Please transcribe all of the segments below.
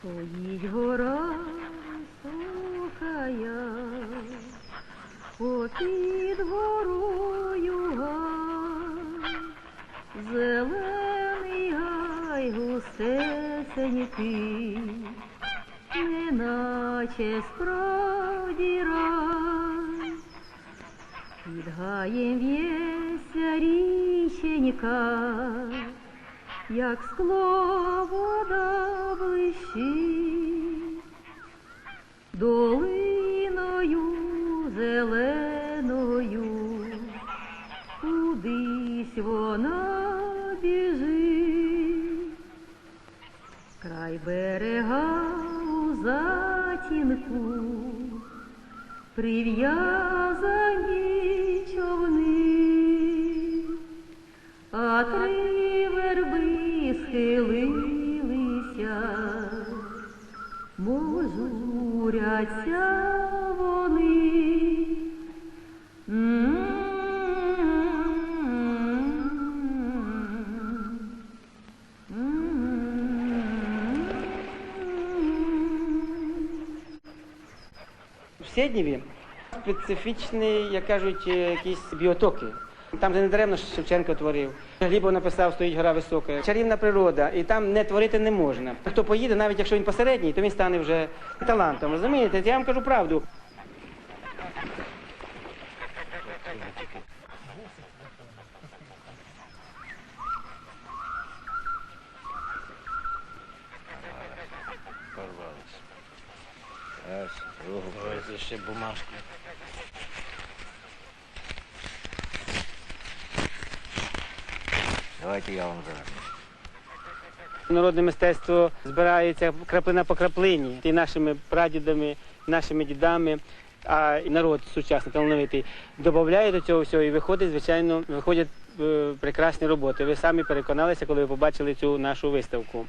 Стоїть гора високая, попід горою гай, зелений гай густесенький, неначе справді рай. Під гаєм в'ється річенька, як скло вода блищить, долиною зеленою, кудись вона біжить, край берега у затінку, прив'язані човни, а три схилилися, мов журяться вони. В Сєднєві специфічні, як кажуть, е, якісь біотоки. Там, де не даремно Шевченко творив. Глібов написав, стоїть гора висока. Чарівна природа, і там не творити не можна. Хто поїде, навіть якщо він посередній, то він стане вже талантом. Розумієте? Я вам кажу правду. Ой, ще бумажки. Давайте я вам зараз. Народне мистецтво збирається краплина по краплині. І нашими прадідами, нашими дідами, а народ сучасний, талановитий, додає до цього всього і виходить, звичайно, виходять е, прекрасні роботи. Ви самі переконалися, коли ви побачили цю нашу виставку.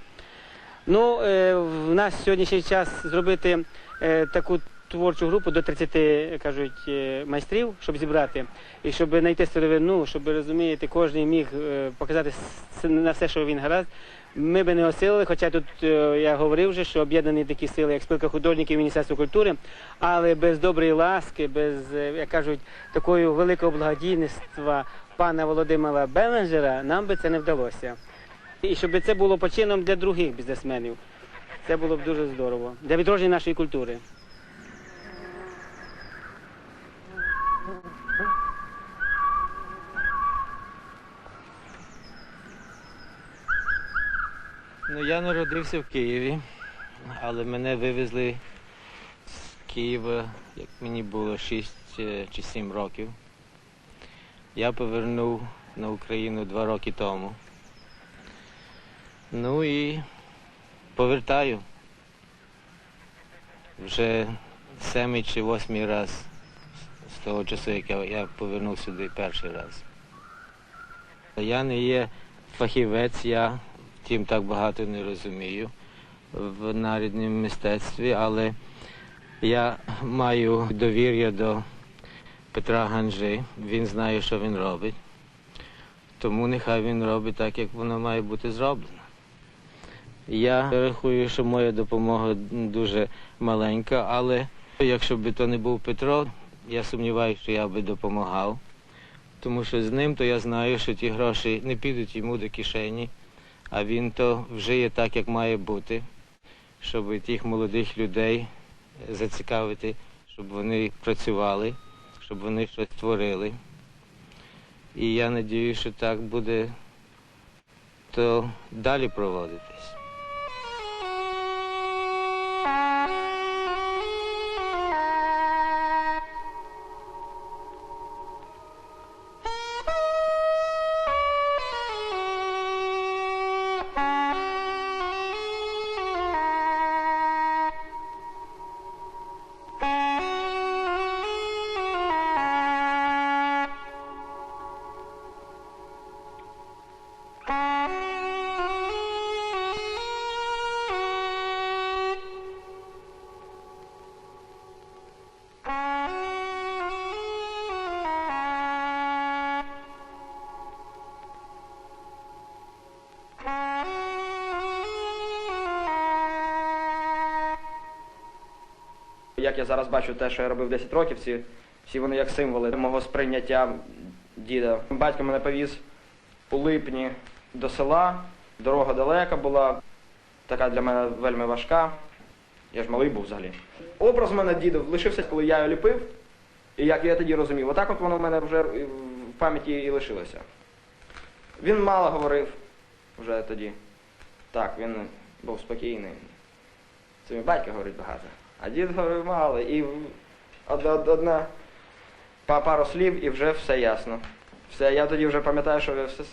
Ну, е, в нас сьогоднішній час зробити е, таку творчу групу до 30, кажуть, е, майстрів, щоб зібрати, і щоб знайти сировину, щоб розумієте, кожен міг е, показати на все, що він гаразд. Ми би не осилили, хоча тут е, я говорив вже, що об'єднані такі сили, як спілка художників Міністерства культури, але без доброї ласки, без, як кажуть, такої великого благодійництва пана Володимира Беленджера нам би це не вдалося. І щоб це було почином для других бізнесменів. Це було б дуже здорово. Для відродження нашої культури. Ну, я народився в Києві, але мене вивезли з Києва, як мені було 6 чи 7 років. Я повернув на Україну два роки тому. Ну і повертаю. Вже семий чи восьмий раз з того часу, як я повернув сюди перший раз. Я не є фахівець, я втім так багато не розумію в народному мистецтві, але я маю довір'я до Петра Ганжи. Він знає, що він робить. Тому нехай він робить так, як воно має бути зроблено. Я рахую, що моя допомога дуже маленька, але якщо б то не був Петро, я сумніваюся, що я би допомагав. Тому що з ним то я знаю, що ті гроші не підуть йому до кишені, а він то вжиє так, як має бути, щоб тих молодих людей зацікавити, щоб вони працювали, щоб вони щось творили. І я надію, що так буде то далі проводитись. Як я зараз бачу те, що я робив 10 років, ці, всі вони як символи мого сприйняття діда. Батько мене повіз у липні до села, дорога далека була, така для мене вельми важка. Я ж малий був взагалі. Образ в мене діда лишився, коли я його ліпив, і як я тоді розумів, отак от воно в мене вже в пам'яті і лишилося. Він мало говорив вже тоді. Так, він був спокійний. Це мій батько говорить багато. А дід говорив мало. І од- од- одна па- пару слів і вже все ясно. Все, я тоді вже пам'ятаю, що все,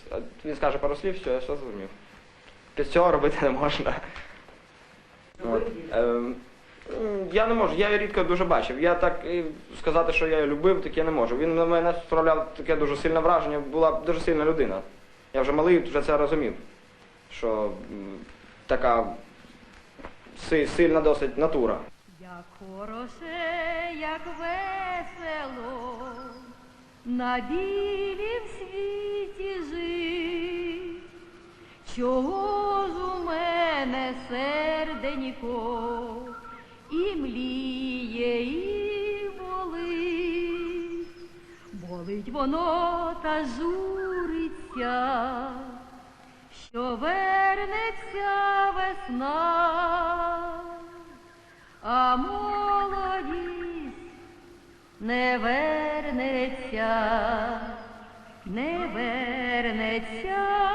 він скаже пару слів, все, я все зрозумів. Під цього робити не можна. От. Ем, Я не можу, я її рідко дуже бачив. Я так і сказати, що я її любив, таке не можу. Він на мене справляв таке дуже сильне враження, була дуже сильна людина. Я вже малий вже це розумів, що така сильна досить натура. Як хороше, як весело, на білім світі жить. Чого ж у мене серденько? І мліє, і болить, болить воно та журиться, що вернеться весна а молодість не вернеться, не вернеться